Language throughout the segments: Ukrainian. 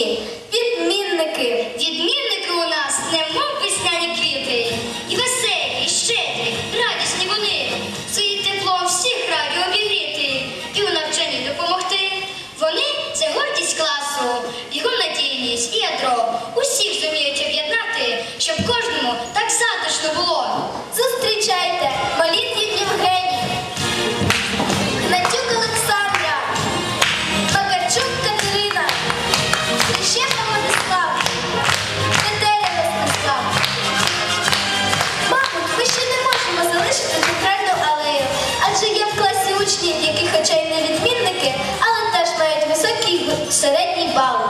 навчанні. Середній бал.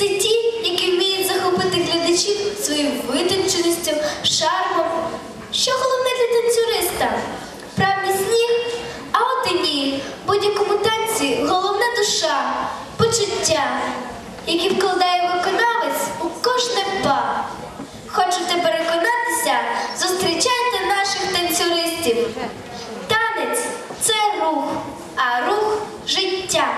Це ті, які вміють захопити глядачів своєю витонченістю, шармом. Що головне для танцюриста? Правий сніг, а от і ні. Будь-якому танці головна душа, почуття, які вкладає виконавець у кожне па. Хочете переконатися? Зустрічайте наших танцюристів. Танець це рух, а рух життя.